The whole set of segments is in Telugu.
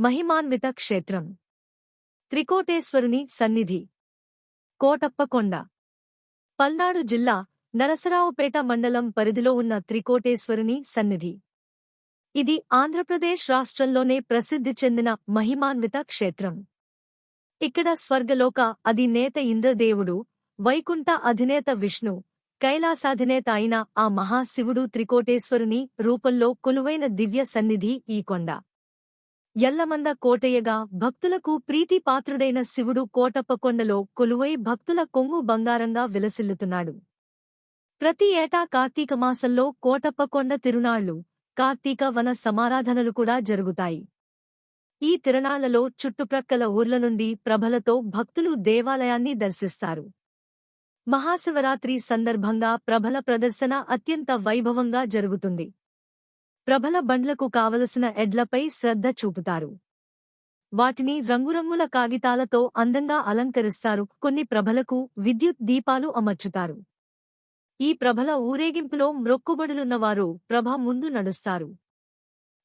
మహిమాన్విత క్షేత్రం. త్రికోటేశ్వరుని సన్నిధి. కోటప్పకొండ పల్నాడు జిల్లా నరసరావుపేట మండలం పరిధిలో ఉన్న త్రికోటేశ్వరుని సన్నిధి. ఇది ఆంధ్రప్రదేశ్ రాష్ట్రంలోనే ప్రసిద్ధి చెందిన మహిమాన్విత క్షేత్రం. ఇక్కడ స్వర్గలోక అధినేత ఇంద్రదేవుడు వైకుంఠ అధినేత విష్ణు కైలాసాధినేత అయిన ఆ మహాశివుడు త్రికోటేశ్వరుని రూపంలో కొలువైన దివ్య సన్నిధి ఈ కొండ. ఎల్లమంద కోటయ్యగా భక్తులకు ప్రీతిపాత్రుడైన శివుడు కోటప్పకొండలో కొలువై భక్తుల కొంగు బంగారంగా విలసిల్లుతున్నాడు. ప్రతి ఏటా కార్తీక మాసంలో కోటప్పకొండ తిరునాళ్ళు కార్తీక వన సమారాధనలు కూడా జరుగుతాయి. ఈ తిరణాళ్ళలో చుట్టుప్రక్కల ఊర్ల నుండి ప్రభలతో భక్తులు దేవాలయాన్ని దర్శిస్తారు. మహాశివరాత్రి సందర్భంగా ప్రభల ప్రదర్శన అత్యంత వైభవంగా జరుగుతుంది. ప్రభల బండ్లకు కావలసిన ఎడ్లపై శ్రద్ధ చూపుతారు. వాటిని రంగురంగుల కాగితాలతో అందంగా అలంకరిస్తారు. కొన్ని ప్రభలకు విద్యుత్ దీపాలు అమర్చుతారు. ఈ ప్రభల ఊరేగింపులో మ్రొక్కుబడులున్నవారు ప్రభ ముందు నడుస్తారు.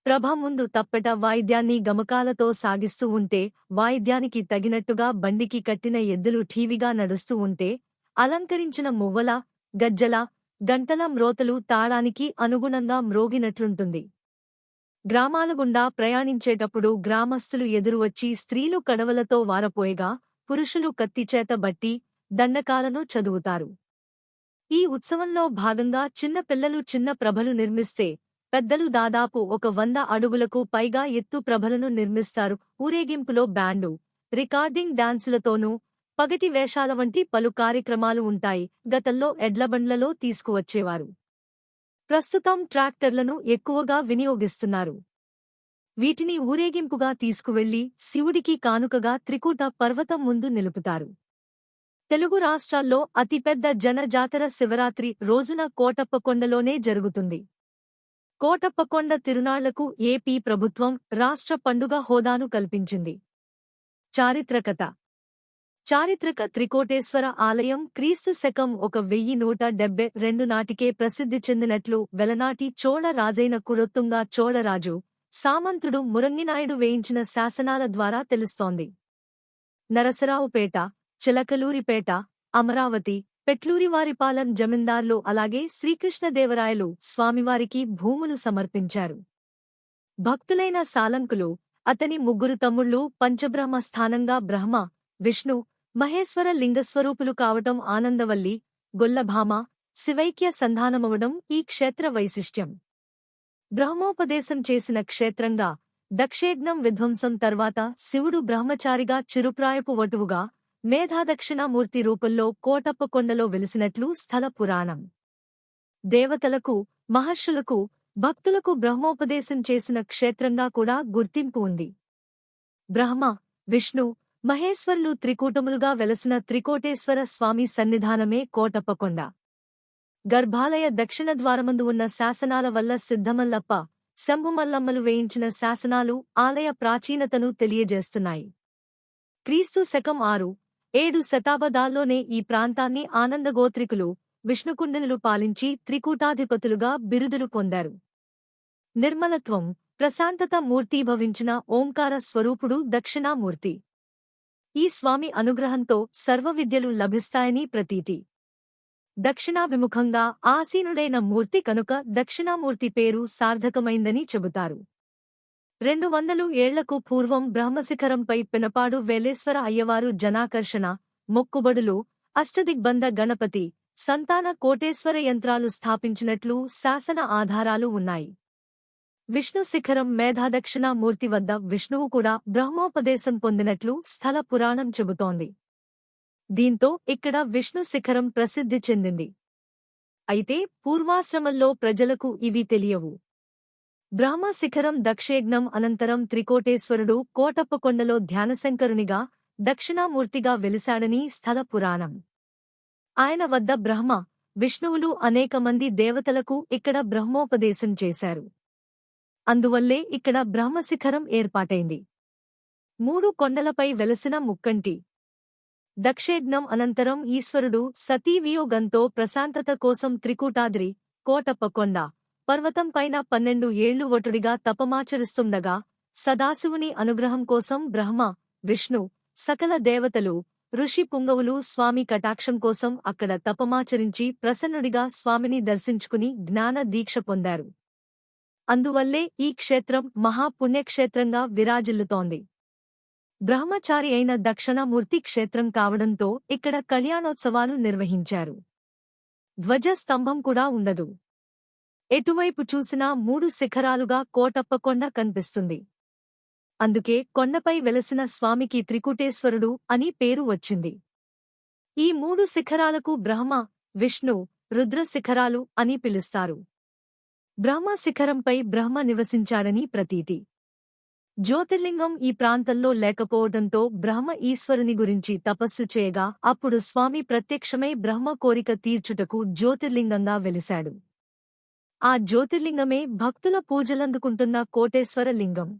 ప్రభ ముందు తప్పెట వాయిద్యాన్ని గమకాలతో సాగిస్తూ ఉంటే వాయిద్యానికి తగినట్టుగా బండికి కట్టిన ఎద్దులు ఠీవిగా నడుస్తూ ఉంటే అలంకరించిన మువ్వల గజ్జల గంటల మ్రోతలు తాళానికి అనుగుణంగా మ్రోగినట్లుంటుంది. గ్రామాల గుండా ప్రయాణించేటప్పుడు గ్రామస్తులు ఎదురువచ్చి స్త్రీలు కడవలతో వారపోయగా పురుషులు కత్తిచేత బట్టి దండకాలను చదువుతారు. ఈ ఉత్సవంలో భాగంగా చిన్న పిల్లలు చిన్న ప్రభలు నిర్మిస్తే పెద్దలు దాదాపు ఒక వంద అడుగులకు పైగా ఎత్తు ప్రభలను నిర్మిస్తారు. ఊరేగింపులో బ్యాండు రికార్డింగ్ డాన్సులతోనూ పగటి వేషాల వంటి పలు కార్యక్రమాలు ఉంటాయి. గతంలో ఎడ్లబండ్లలో తీసుకువచ్చేవారు. ప్రస్తుతం ట్రాక్టర్లను ఎక్కువగా వినియోగిస్తున్నారు. వీటిని ఊరేగింపుగా తీసుకువెళ్ళి శివుడికి కానుకగా త్రికూట పర్వతం ముందు నిలుపుతారు. తెలుగు రాష్ట్రాల్లో అతిపెద్ద జనజాతర శివరాత్రి రోజున కోటప్పకొండలోనే జరుగుతుంది. కోటప్పకొండ తిరునాళ్ళకు ఏపీ ప్రభుత్వం రాష్ట్ర పండుగ హోదాను కల్పించింది. చారిత్రకత చారిత్రక త్రికోటేశ్వర ఆలయం క్రీస్తు శకం ఒక వెయ్యి నూట డెబ్బై రెండు నాటికే ప్రసిద్ధి చెందినట్లు వెలనాటి చోళ రాజైన కురొత్తుంగ చోళరాజు సామంతుడు మురంగినాయుడు వేయించిన శాసనాల ద్వారా తెలుస్తోంది. నరసరావుపేట చిలకలూరిపేట అమరావతి పెట్లూరివారిపాలెం జమీందార్లు అలాగే శ్రీకృష్ణదేవరాయలు స్వామివారికి భూములు సమర్పించారు. భక్తులైన సాలంకులు అతని ముగ్గురు తమ్ముళ్ళు పంచబ్రహ్మ స్థానంగా బ్రహ్మ విష్ణు మహేశ్వర లింగస్వరూపులు కావటం ఆనందవల్లి గొల్లభామ శివైక్య సంధానమవడం ఈ క్షేత్ర వైశిష్ట్యం. బ్రహ్మోపదేశం చేసిన క్షేత్రంగా దక్షేగ్నం విధ్వంసం తర్వాత శివుడు బ్రహ్మచారిగా చిరుప్రాయపు వటువుగా మేధాదక్షిణామూర్తి రూపంలో కోటప్పకొండలో వెలిసినట్లు స్థల పురాణం. దేవతలకు మహర్షులకు భక్తులకు బ్రహ్మోపదేశం చేసిన క్షేత్రంగా కూడా గుర్తింపు ఉంది. బ్రహ్మ విష్ణు మహేశ్వర్లు త్రికూటములుగా వెలసిన త్రికోటేశ్వర స్వామి సన్నిధానమే కోటప్పకొండ. గర్భాలయ దక్షిణ ద్వారమందు ఉన్న శాసనాల వల్ల సిద్ధమల్లప్ప శంభుమల్లమ్మలు వేయించిన శాసనాలు ఆలయ ప్రాచీనతను తెలియజేస్తున్నాయి. క్రీస్తు శకం ఆరు ఏడు శతాబ్దాల్లోనే ఈ ప్రాంతాన్ని ఆనందగోత్రికులు విష్ణుకుండనులు పాలించి త్రికూటాధిపతులుగా బిరుదులు పొందారు. నిర్మలత్వం ప్రశాంతత మూర్తీభవించిన ఓంకార స్వరూపుడు దక్షిణామూర్తి. ఈ స్వామి అనుగ్రహంతో సర్వవిద్యలు లభిస్తాయని ప్రతీతి. దక్షిణాభిముఖంగా ఆసీనుడైన మూర్తి కనుక దక్షిణామూర్తి పేరు సార్థకమైందని చెబుతారు. రెండు వందలు ఏళ్ళకు పూర్వం బ్రహ్మశిఖరంపై పినపాడు వేలేశ్వర అయ్యవారు జనాకర్షణ మొక్కుబడులు అష్టదిగ్బంధ గణపతి సంతాన కోటేశ్వర యంత్రాలు స్థాపించినట్లు శాసన ఆధారాలు ఉన్నాయి. విష్ణు శిఖరం మేధాదక్షిణామూర్తి వద్ద విష్ణువు కూడా బ్రహ్మోపదేశం పొందినట్లు స్థల పురాణం చెబుతోంది. దీంతో ఇక్కడ విష్ణు శిఖరం ప్రసిద్ధి చెందింది. అయితే పూర్వాశ్రమంలో ప్రజలకు ఇవి తెలియవు. బ్రహ్మ శిఖరం దక్షయజ్ఞం అనంతరం త్రికోటేశ్వరుడు కోటప్పకొండలో ధ్యానశంకరునిగా దక్షిణామూర్తిగా వెలిశాడని స్థల పురాణం. ఆయన వద్ద బ్రహ్మ విష్ణువులు అనేక మంది దేవతలకు ఇక్కడ బ్రహ్మోపదేశం చేశారు. అందువల్లే ఇక్కడ బ్రహ్మశిఖరం ఏర్పాటైంది. మూడు కొండలపై వెలసిన ముక్కంటి. దక్షేజ్ఞం అనంతరం ఈశ్వరుడు సతీవియోగంతో ప్రశాంతత కోసం త్రికూటాద్రి కోటప్పకొండ పర్వతంపైన పన్నెండు ఏళ్ళు ఒటుడిగా తపమాచరిస్తుండగా సదాశివుని అనుగ్రహం కోసం బ్రహ్మ విష్ణు సకల దేవతలు ఋషి పుంగవులు స్వామి కటాక్షం కోసం అక్కడ తపమాచరించి ప్రసన్నుడిగా స్వామిని దర్శించుకుని జ్ఞాన దీక్ష పొందారు. అందువల్లే ఈ క్షేత్రం మహాపుణ్యక్షేత్రంగా విరాజిల్లుతోంది. బ్రహ్మచారి అయిన దక్షిణమూర్తి క్షేత్రం కావడంతో ఇక్కడ కళ్యాణోత్సవాలు నిర్వహించారు. ధ్వజస్తంభం కూడా ఉండదు. ఎటువైపు చూసినా మూడు శిఖరాలుగా కోటప్పకొండ కనిపిస్తుంది. అందుకే కొండపై వెలసిన స్వామికి త్రికుటేశ్వరుడు అని పేరు వచ్చింది. ఈ మూడు శిఖరాలకు బ్రహ్మ విష్ణు రుద్ర శిఖరాలు అని పిలుస్తారు. బ్రహ్మ శిఖరంపై బ్రహ్మ నివసించాడని ప్రతీతి. జ్యోతిర్లింగం ఈ ప్రాంతంలో లేకపోవడంతో బ్రహ్మ ఈశ్వరుని గురించి తపస్సు చేయగా అప్పుడు స్వామి ప్రత్యక్షమై బ్రహ్మ కోరిక తీర్చుటకు జ్యోతిర్లింగంగా వెలిశాడు. ఆ జ్యోతిర్లింగమే భక్తుల పూజలందుకుంటున్న కోటేశ్వర లింగం.